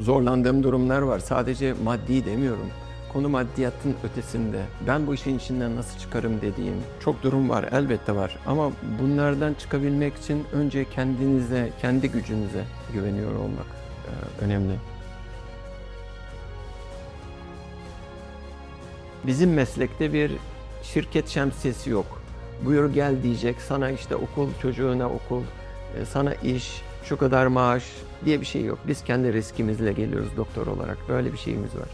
zorlandığım durumlar var. Sadece maddi demiyorum. Konu maddiyatın ötesinde. Ben bu işin içinden nasıl çıkarım dediğim çok durum var. Elbette var. Ama bunlardan çıkabilmek için önce kendinize, kendi gücünüze güveniyor olmak e, önemli. Bizim meslekte bir şirket şemsiyesi yok. Buyur gel diyecek, sana işte okul, çocuğuna okul, e, sana iş, şu kadar maaş diye bir şey yok. Biz kendi riskimizle geliyoruz doktor olarak. Böyle bir şeyimiz var.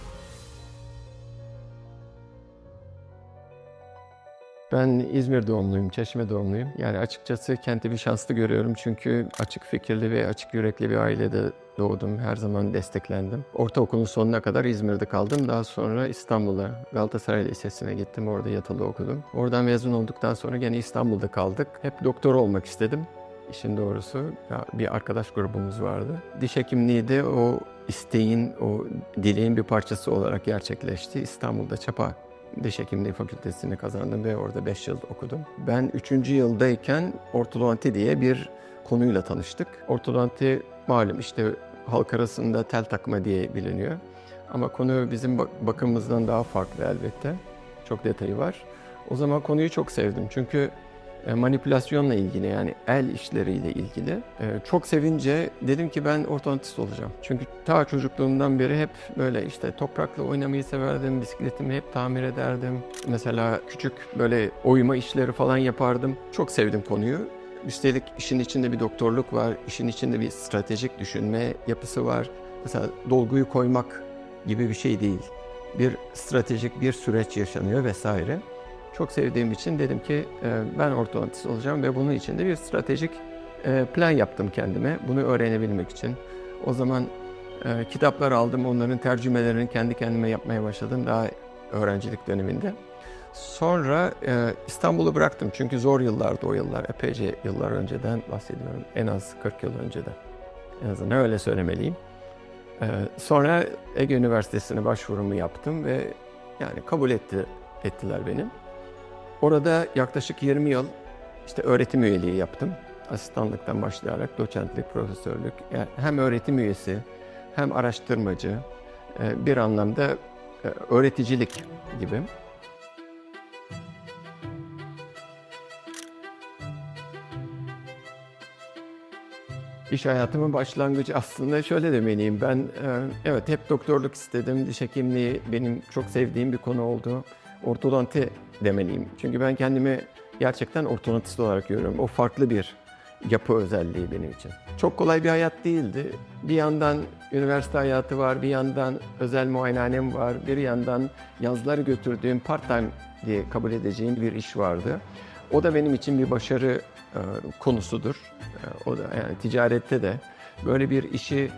Ben İzmir doğumluyum, Çeşme doğumluyum. Yani açıkçası kendimi şanslı görüyorum çünkü açık fikirli ve açık yürekli bir ailede doğdum. Her zaman desteklendim. Ortaokulun sonuna kadar İzmir'de kaldım. Daha sonra İstanbul'a, Galatasaray Lisesi'ne gittim. Orada yatılı okudum. Oradan mezun olduktan sonra gene İstanbul'da kaldık. Hep doktor olmak istedim. İşin doğrusu bir arkadaş grubumuz vardı. Diş hekimliği de o isteğin, o dileğin bir parçası olarak gerçekleşti. İstanbul'da Çapa Diş Hekimliği Fakültesini kazandım ve orada 5 yıl okudum. Ben 3. yıldayken ortodonti diye bir konuyla tanıştık. Ortodonti malum işte halk arasında tel takma diye biliniyor. Ama konu bizim bak- bakımımızdan daha farklı elbette. Çok detayı var. O zaman konuyu çok sevdim. Çünkü manipülasyonla ilgili yani el işleriyle ilgili. E, Çok sevince dedim ki ben ortodontist olacağım. Çünkü ta çocukluğumdan beri hep böyle işte toprakla oynamayı severdim, bisikletimi hep tamir ederdim. Mesela küçük böyle oyma işleri falan yapardım. Çok sevdim konuyu. Üstelik işin içinde bir doktorluk var, işin içinde bir stratejik düşünme yapısı var. Mesela dolguyu koymak gibi bir şey değil. Bir stratejik bir süreç yaşanıyor vesaire. Çok sevdiğim için dedim ki e, ben ortodontist olacağım ve bunun için de bir stratejik e, plan yaptım kendime. Bunu öğrenebilmek için. O zaman e, kitaplar aldım, onların tercümelerini kendi kendime yapmaya başladım daha öğrencilik döneminde. Sonra e, İstanbul'u bıraktım çünkü zor yıllardı o yıllar. Epeyce yıllar önceden bahsediyorum. En az 40 yıl önceden. En azından öyle söylemeliyim. Sonra Ege Üniversitesi'ne başvurumu yaptım ve yani kabul etti ettiler beni. Orada yaklaşık 20 yıl işte öğretim üyeliği yaptım. Asistanlıktan başlayarak doçentlik, profesörlük. Yani hem öğretim üyesi hem araştırmacı e, bir anlamda e, öğreticilik gibi. İş hayatımın başlangıcı aslında şöyle demeliyim. Ben e, evet hep doktorluk istedim. Diş hekimliği benim çok sevdiğim bir konu oldu. Ortodonti demeliyim. Çünkü ben kendimi gerçekten ortodontist olarak görüyorum. O farklı bir yapı özelliği benim için. Çok kolay bir hayat değildi. Bir yandan üniversite hayatı var, bir yandan özel muayenehanem var, bir yandan yazları götürdüğüm part-time diye kabul edeceğim bir iş vardı. O da benim için bir başarı e, konusudur. E, o da yani ticarette de böyle bir işi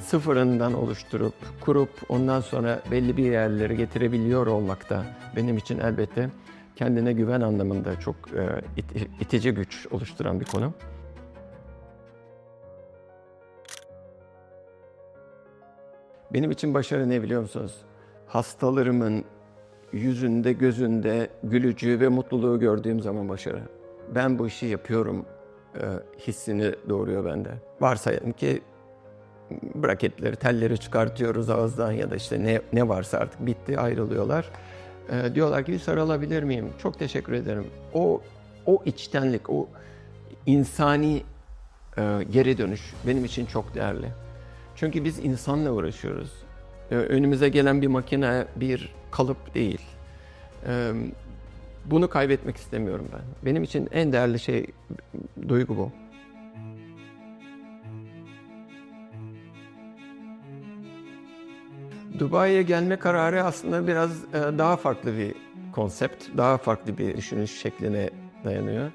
sıfırından oluşturup, kurup ondan sonra belli bir yerlere getirebiliyor olmak da benim için elbette kendine güven anlamında çok e, it- itici güç oluşturan bir konu. Benim için başarı ne biliyor musunuz? Hastalarımın yüzünde, gözünde gülücüğü ve mutluluğu gördüğüm zaman başarı. Ben bu işi yapıyorum e, hissini doğuruyor bende. Varsayalım ki braketleri, telleri çıkartıyoruz ağızdan ya da işte ne, ne varsa artık bitti ayrılıyorlar. E, diyorlar ki bir sarılabilir miyim? Çok teşekkür ederim. O o içtenlik, o insani e, geri dönüş benim için çok değerli. Çünkü biz insanla uğraşıyoruz. E, Önümüze gelen bir makine, bir kalıp değil. E, Bunu kaybetmek istemiyorum ben. Benim için en değerli şey, duygu bu. Dubai'ye gelme kararı aslında biraz e, daha farklı bir konsept, daha farklı bir düşünüş şekline dayanıyor.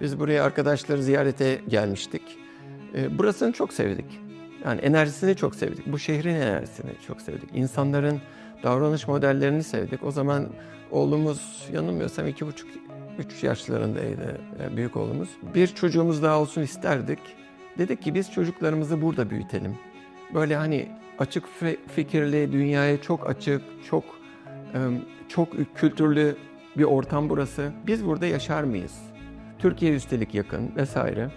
Biz buraya arkadaşları ziyarete gelmiştik. E, Burasını çok sevdik. Yani enerjisini çok sevdik. Bu şehrin enerjisini çok sevdik. İnsanların davranış modellerini sevdik. O zaman oğlumuz yanılmıyorsam iki buçuk, üç yaşlarındaydı e, büyük oğlumuz. Bir çocuğumuz daha olsun isterdik. Dedik ki biz çocuklarımızı burada büyütelim. Böyle hani açık fikirli, dünyaya çok açık, çok çok kültürlü bir ortam burası. Biz burada yaşar mıyız? Türkiye üstelik yakın vesaire.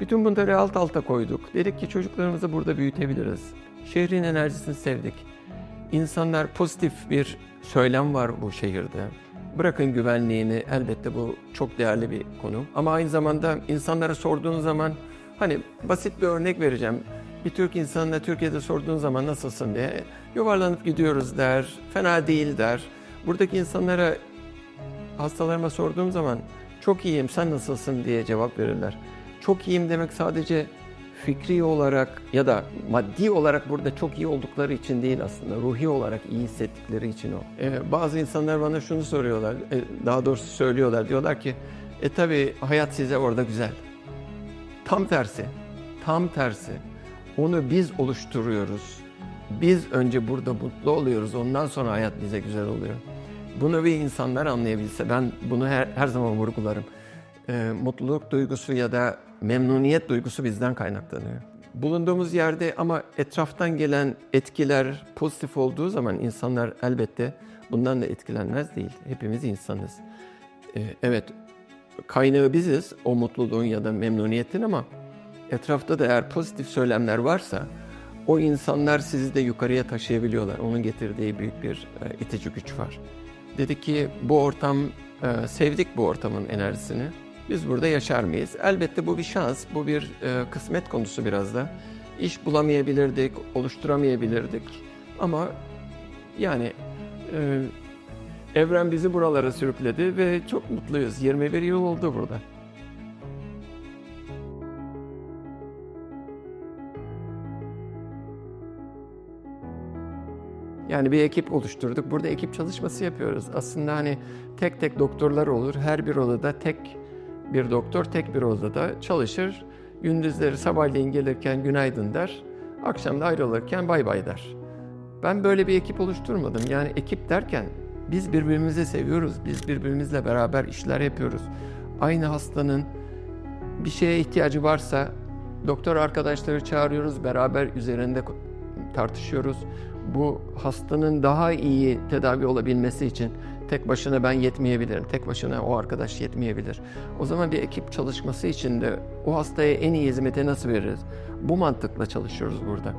Bütün bunları alt alta koyduk. Dedik ki çocuklarımızı burada büyütebiliriz. Şehrin enerjisini sevdik. İnsanlar pozitif bir söylem var bu şehirde. Bırakın güvenliğini elbette bu çok değerli bir konu. Ama aynı zamanda insanlara sorduğun zaman hani basit bir örnek vereceğim. Bir Türk insanına Türkiye'de sorduğun zaman nasılsın diye yuvarlanıp gidiyoruz der, fena değil der. Buradaki insanlara hastalarıma sorduğum zaman çok iyiyim sen nasılsın diye cevap verirler. Çok iyiyim demek sadece fikri olarak ya da maddi olarak burada çok iyi oldukları için değil aslında. Ruhi olarak iyi hissettikleri için o. Ee, bazı insanlar bana şunu soruyorlar, e, daha doğrusu söylüyorlar. Diyorlar ki, e tabi hayat size orada güzel. Tam tersi, tam tersi. Onu biz oluşturuyoruz. Biz önce burada mutlu oluyoruz, ondan sonra hayat bize güzel oluyor. Bunu bir insanlar anlayabilse, ben bunu her, her zaman vurgularım. Ee, mutluluk duygusu ya da memnuniyet duygusu bizden kaynaklanıyor. Bulunduğumuz yerde ama etraftan gelen etkiler pozitif olduğu zaman insanlar elbette bundan da etkilenmez değil. Hepimiz insanız. Ee, evet, kaynağı biziz o mutluluğun ya da memnuniyetin ama etrafta da eğer pozitif söylemler varsa o insanlar sizi de yukarıya taşıyabiliyorlar. Onun getirdiği büyük bir e, itici güç var. Dedi ki bu ortam, e, sevdik bu ortamın enerjisini. Biz burada yaşar mıyız? Elbette bu bir şans, bu bir e, kısmet konusu biraz da. İş bulamayabilirdik, oluşturamayabilirdik. Ama yani e, evren bizi buralara sürükledi ve çok mutluyuz. 21 yıl oldu burada. Yani bir ekip oluşturduk. Burada ekip çalışması yapıyoruz. Aslında hani tek tek doktorlar olur. Her bir odada tek bir doktor tek bir odada çalışır. Gündüzleri sabahleyin gelirken günaydın der. Akşam da ayrılırken bay bay der. Ben böyle bir ekip oluşturmadım. Yani ekip derken biz birbirimizi seviyoruz. Biz birbirimizle beraber işler yapıyoruz. Aynı hastanın bir şeye ihtiyacı varsa doktor arkadaşları çağırıyoruz. Beraber üzerinde tartışıyoruz. Bu hastanın daha iyi tedavi olabilmesi için tek başına ben yetmeyebilirim. Tek başına o arkadaş yetmeyebilir. O zaman bir ekip çalışması için de o hastaya en iyi hizmeti nasıl veririz? Bu mantıkla çalışıyoruz burada.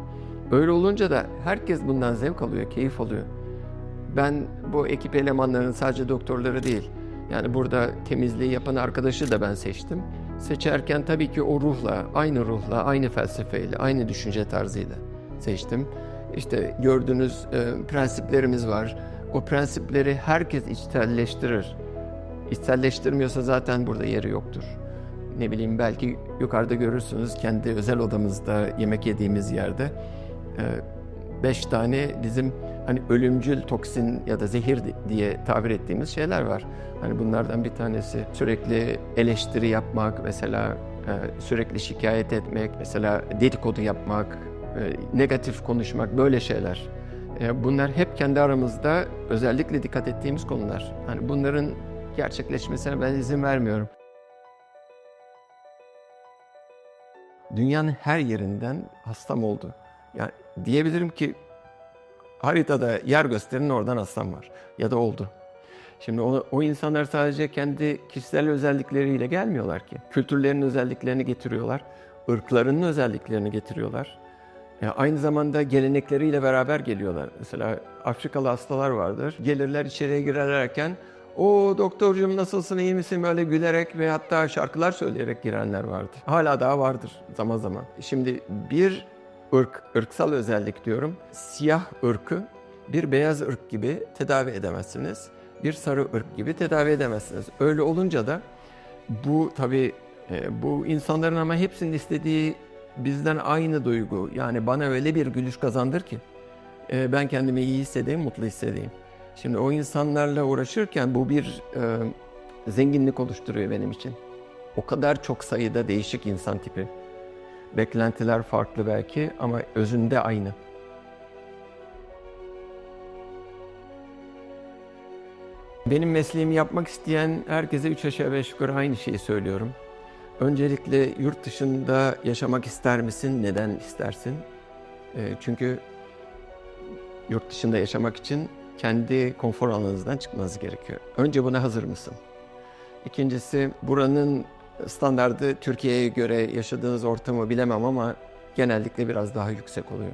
Öyle olunca da herkes bundan zevk alıyor, keyif alıyor. Ben bu ekip elemanlarının sadece doktorları değil, yani burada temizliği yapan arkadaşı da ben seçtim. Seçerken tabii ki o ruhla, aynı ruhla, aynı felsefeyle, aynı düşünce tarzıyla seçtim. İşte gördüğünüz e, prensiplerimiz var. O prensipleri herkes içselleştirir. İçselleştirmiyorsa zaten burada yeri yoktur. Ne bileyim belki yukarıda görürsünüz kendi özel odamızda yemek yediğimiz yerde e, beş tane bizim hani ölümcül toksin ya da zehir diye tabir ettiğimiz şeyler var. Hani bunlardan bir tanesi sürekli eleştiri yapmak, mesela e, sürekli şikayet etmek, mesela dedikodu yapmak, negatif konuşmak böyle şeyler. E, bunlar hep kendi aramızda özellikle dikkat ettiğimiz konular. Hani bunların gerçekleşmesine ben izin vermiyorum. Dünyanın her yerinden hastam oldu. Yani diyebilirim ki haritada yer gösterin oradan hastam var ya da oldu. Şimdi o, o insanlar sadece kendi kişisel özellikleriyle gelmiyorlar ki. Kültürlerinin özelliklerini getiriyorlar, ırklarının özelliklerini getiriyorlar. Aynı zamanda gelenekleriyle beraber geliyorlar. Mesela Afrikalı hastalar vardır. Gelirler içeriye girerlerken o doktorcum nasılsın iyi misin böyle gülerek ve hatta şarkılar söyleyerek girenler vardır. Hala daha vardır zaman zaman. Şimdi bir ırk, ırksal özellik diyorum. Siyah ırkı bir beyaz ırk gibi tedavi edemezsiniz. Bir sarı ırk gibi tedavi edemezsiniz. Öyle olunca da bu tabii e, bu insanların ama hepsinin istediği bizden aynı duygu. Yani bana öyle bir gülüş kazandır ki e, ben kendimi iyi hissedeyim, mutlu hissedeyim. Şimdi o insanlarla uğraşırken bu bir e, zenginlik oluşturuyor benim için. O kadar çok sayıda değişik insan tipi. Beklentiler farklı belki ama özünde aynı. Benim mesleğimi yapmak isteyen herkese üç aşağı beş yukarı aynı şeyi söylüyorum. Öncelikle yurt dışında yaşamak ister misin? Neden istersin? E, çünkü yurt dışında yaşamak için kendi konfor alanınızdan çıkmanız gerekiyor. Önce buna hazır mısın? İkincisi buranın standardı Türkiye'ye göre yaşadığınız ortamı bilemem ama genellikle biraz daha yüksek oluyor.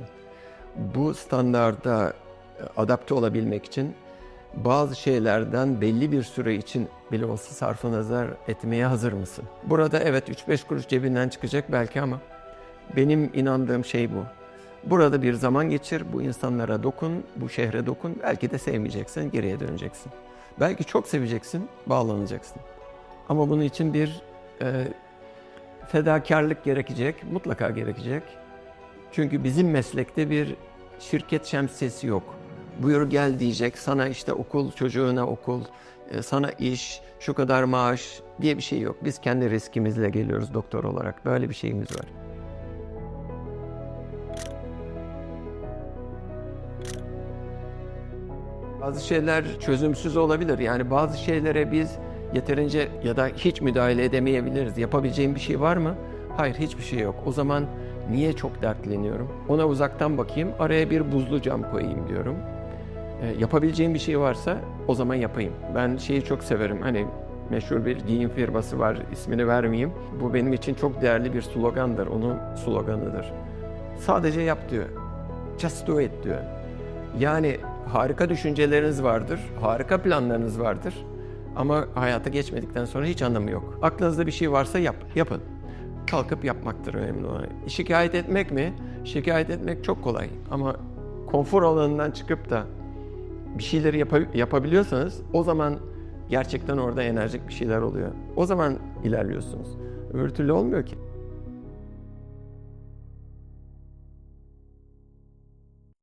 bu standarda adapte olabilmek için bazı şeylerden belli bir süre için bile olsa sarfı nazar etmeye hazır mısın? Burada evet 3-5 kuruş cebinden çıkacak belki ama benim inandığım şey bu. Burada bir zaman geçir, bu insanlara dokun, bu şehre dokun. Belki de sevmeyeceksin, geriye döneceksin. Belki çok seveceksin, bağlanacaksın. Ama bunun için bir e, fedakarlık gerekecek, mutlaka gerekecek. Çünkü bizim meslekte bir şirket şemsiyesi yok. Buyur gel diyecek, sana işte okul, çocuğuna okul, e, sana iş, şu kadar maaş diye bir şey yok. Biz kendi riskimizle geliyoruz doktor olarak. Böyle bir şeyimiz var. Bazı şeyler çözümsüz olabilir. Yani bazı şeylere biz yeterince ya da hiç müdahale edemeyebiliriz. Yapabileceğim bir şey var mı? Hayır, hiçbir şey yok. O zaman niye çok dertleniyorum? Ona uzaktan bakayım, araya bir buzlu cam koyayım diyorum. E, yapabileceğim bir şey varsa o zaman yapayım. Ben şeyi çok severim. Hani meşhur bir giyim firması var, ismini vermeyeyim. Bu benim için çok değerli bir slogandır. Onun sloganıdır. Sadece yap diyor. Just do it diyor. Yani harika düşünceleriniz vardır, harika planlarınız vardır. Ama hayata geçmedikten sonra hiç anlamı yok. Aklınızda bir şey varsa yap, yapın. Kalkıp yapmaktır önemli olan. Şikayet etmek mi? Şikayet etmek çok kolay. Ama konfor alanından çıkıp da bir şeyleri yapa- yapabiliyorsanız o zaman gerçekten orada enerjik bir şeyler oluyor. O zaman ilerliyorsunuz. Öbür türlü olmuyor ki.